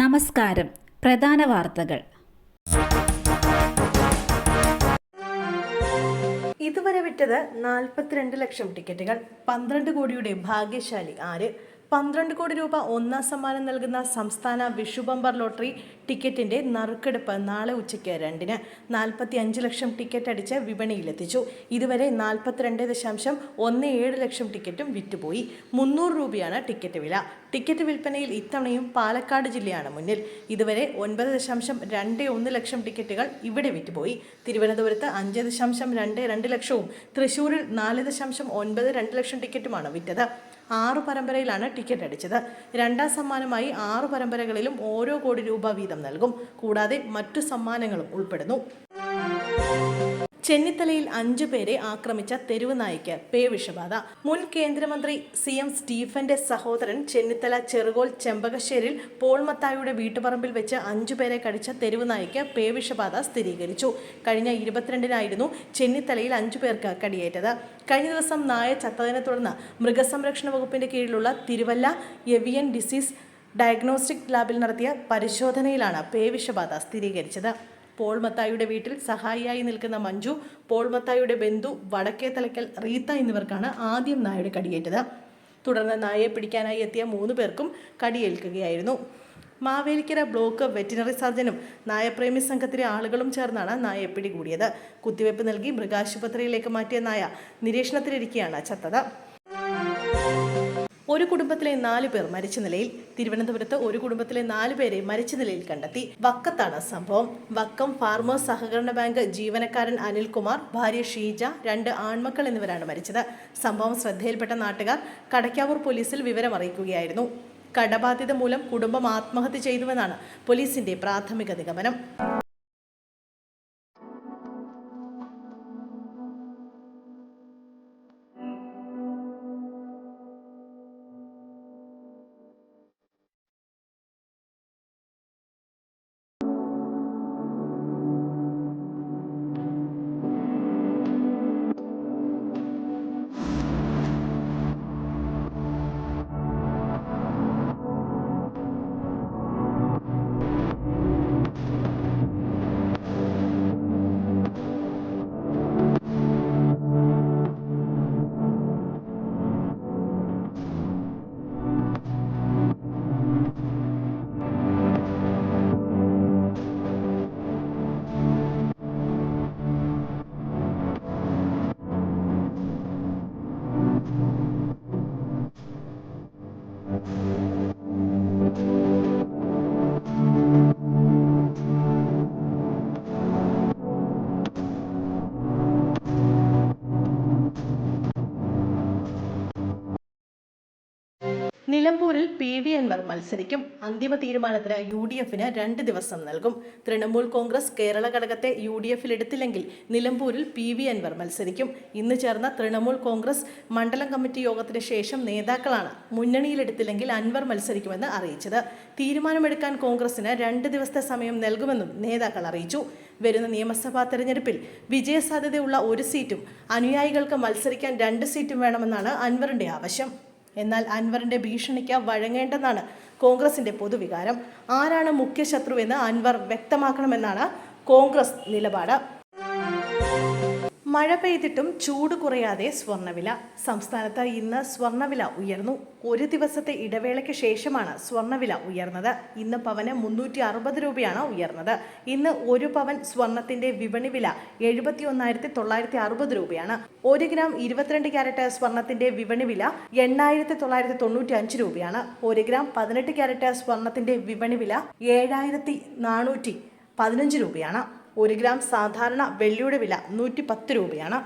നമസ്കാരം. പ്രധാന വാർത്തകൾ. ഇതുവരെ വിറ്റത് നാൽപ്പത്തിരണ്ട് ലക്ഷം ടിക്കറ്റുകൾ. പന്ത്രണ്ട് കോടിയുടെ ഭാഗ്യശാലി ആര്? പന്ത്രണ്ട് കോടി രൂപ ഒന്നാം സമ്മാനം നൽകുന്ന സംസ്ഥാന വിഷു ബമ്പർ ലോട്ടറി ടിക്കറ്റിന്റെ നറുക്കെടുപ്പ് നാളെ ഉച്ചയ്ക്ക് രണ്ടിന്. നാൽപ്പത്തി അഞ്ച് ലക്ഷം ടിക്കറ്റ് അടിച്ച് വിപണിയിലെത്തിച്ചു. ഇതുവരെ നാൽപ്പത്തിരണ്ട് ദശാംശം ഒന്ന് ഏഴ് ലക്ഷം ടിക്കറ്റും വിറ്റുപോയി. മുന്നൂറ് രൂപയാണ് ടിക്കറ്റ് വില. ടിക്കറ്റ് വിൽപ്പനയിൽ ഇത്തവണയും പാലക്കാട് ജില്ലയാണ് മുന്നിൽ. ഇതുവരെ ഒൻപത് ദശാംശം രണ്ട് ഒന്ന് ലക്ഷം ടിക്കറ്റുകൾ ഇവിടെ വിറ്റുപോയി. തിരുവനന്തപുരത്ത് അഞ്ച് ദശാംശം രണ്ട് രണ്ട് ലക്ഷവും തൃശൂരിൽ നാല് ദശാംശം ഒൻപത് രണ്ട് ലക്ഷം ടിക്കറ്റുമാണ് വിറ്റത്. ആറ് പരമ്പരയിലാണ് ടിക്കറ്റ് അടിച്ചത്. രണ്ടാം സമ്മാനമായി ആറ് പരമ്പരകളിലും ഓരോ കോടി രൂപ വീതം നൽകും. കൂടാതെ മറ്റു സമ്മാനങ്ങളും ഉൾപ്പെടുന്നു. ചെന്നിത്തലയിൽ അഞ്ചു പേരെ ആക്രമിച്ച തെരുവ് നായ്ക്ക് പേവിഷബാധ മുൻ കേന്ദ്രമന്ത്രി സി എം സ്റ്റീഫന്റെ സഹോദരൻ ചെന്നിത്തല ചെറുകോൽ ചെമ്പകശ്ശേരിൽ പോൾ മത്തായുടെ വീട്ടുപറമ്പിൽ വെച്ച് അഞ്ചു പേരെ കടിച്ച തെരുവ് നായ്ക്ക് പേവിഷബാധ സ്ഥിരീകരിച്ചു. കഴിഞ്ഞ ഇരുപത്തിരണ്ടിനായിരുന്നു ചെന്നിത്തലയിൽ അഞ്ചു പേർക്ക് കടിയേറ്റത്. കഴിഞ്ഞ ദിവസം നായ ചത്തതിനെ തുടർന്ന് മൃഗസംരക്ഷണ വകുപ്പിന്റെ കീഴിലുള്ള തിരുവല്ല എവിയൻ ഡിസീസ് ഡയഗ്നോസ്റ്റിക് ലാബിൽ നടത്തിയ പരിശോധനയിലാണ് പേവിഷബാധ സ്ഥിരീകരിച്ചത്. പോൾ മത്തായിയുടെ വീട്ടിൽ സഹായിയായി നിൽക്കുന്ന മഞ്ജു പോൾ മത്തായിയുടെ ബന്ധു വടക്കേ തലക്കൽ റീത്ത എന്നിവർക്കാണ് ആദ്യം നായയുടെ കടിയേറ്റത്. തുടർന്ന് നായയെ പിടിക്കാനായി എത്തിയ മൂന്ന് പേർക്കും കടിയേൽക്കുകയായിരുന്നു. മാവേലിക്കര ബ്ലോക്ക് വെറ്റിനറി സർജനും നായപ്രേമി സംഘത്തിലെ ആളുകളും ചേർന്നാണ് നായയെ പിടികൂടിയത്. കുത്തിവയ്പ് നൽകി മൃഗാശുപത്രിയിലേക്ക് മാറ്റിയ നായ നിരീക്ഷണത്തിലിരിക്കെയാണ് ചത്തത്. ഒരു കുടുംബത്തിലെ നാല് പേർ മരിച്ച നിലയിൽ തിരുവനന്തപുരത്ത് ഒരു കുടുംബത്തിലെ നാല് പേരെ മരിച്ച നിലയിൽ കണ്ടെത്തി. വക്കത്താണ് സംഭവം. വക്കം ഫാർമേഴ്സ് സഹകരണ ബാങ്ക് ജീവനക്കാരൻ അനിൽകുമാർ ഭാര്യ ഷീജ രണ്ട് ആൺമക്കൾ എന്നിവരാണ് മരിച്ചത്. സംഭവം ശ്രദ്ധയിൽപ്പെട്ട നാട്ടുകാർ കടയ്ക്കാവൂർ പോലീസിൽ വിവരമറിയിക്കുകയായിരുന്നു. കടബാധ്യത മൂലം കുടുംബം ആത്മഹത്യ ചെയ്തുവെന്നാണ് പോലീസിന്റെ പ്രാഥമിക നിഗമനം. നിലമ്പൂരിൽ പി വി അൻവർ മത്സരിക്കും. അന്തിമ തീരുമാനത്തിന് യു ഡി എഫിന് രണ്ട് ദിവസം നൽകും. തൃണമൂൽ കോൺഗ്രസ് കേരള ഘടകത്തെ യു ഡി എഫിൽ എടുത്തില്ലെങ്കിൽ നിലമ്പൂരിൽ പി വി അൻവർ മത്സരിക്കും. ഇന്ന് ചേർന്ന തൃണമൂൽ കോൺഗ്രസ് മണ്ഡലം കമ്മിറ്റി യോഗത്തിന് ശേഷം നേതാക്കളാണ് മുന്നണിയിലെടുത്തില്ലെങ്കിൽ അൻവർ മത്സരിക്കുമെന്ന് അറിയിച്ചത്. തീരുമാനമെടുക്കാൻ കോൺഗ്രസിന് രണ്ട് ദിവസത്തെ സമയം നൽകുമെന്നും നേതാക്കൾ അറിയിച്ചു. വരുന്ന നിയമസഭാ തെരഞ്ഞെടുപ്പിൽ വിജയസാധ്യതയുള്ള ഒരു സീറ്റും അനുയായികൾക്ക് മത്സരിക്കാൻ രണ്ട് സീറ്റും വേണമെന്നാണ് അൻവറിന്റെ ആവശ്യം. എന്നാൽ അൻവറിന്റെ ഭീഷണിക്ക് വഴങ്ങേണ്ടെന്നാണ് കോൺഗ്രസിന്റെ പൊതുവികാരം. ആരാണ് മുഖ്യ ശത്രുവെന്ന് അൻവർ വ്യക്തമാക്കണമെന്നാണ് കോൺഗ്രസ് നിലപാട്. മഴ പെയ്തിട്ടും ചൂട് കുറയാതെ സ്വർണവില സംസ്ഥാനത്ത് ഇന്ന് സ്വർണവില ഉയർന്നു. ഒരു ദിവസത്തെ ഇടവേളയ്ക്ക് ശേഷമാണ് സ്വർണവില ഉയർന്നത്. ഇന്ന് പവന് മുന്നൂറ്റി അറുപത് രൂപയാണ് ഉയർന്നത്. ഇന്ന് ഒരു പവൻ സ്വർണത്തിന്റെ വിപണി വില എഴുപത്തി ഒന്നായിരത്തി തൊള്ളായിരത്തി അറുപത് രൂപയാണ്. ഒരു ഗ്രാം ഇരുപത്തിരണ്ട് ക്യാരറ്റ് സ്വർണത്തിന്റെ വിപണി വില എണ്ണായിരത്തി തൊള്ളായിരത്തി തൊണ്ണൂറ്റി അഞ്ച് രൂപയാണ്. ഒരു ഗ്രാം പതിനെട്ട് ക്യാരറ്റ് സ്വർണത്തിന്റെ വിപണി വില ഏഴായിരത്തി നാനൂറ്റി പതിനഞ്ച് രൂപയാണ്. ഒരു ഗ്രാം സാധാരണ വെള്ളിയുടെ വില നൂറ്റി പത്ത് രൂപയാണ്.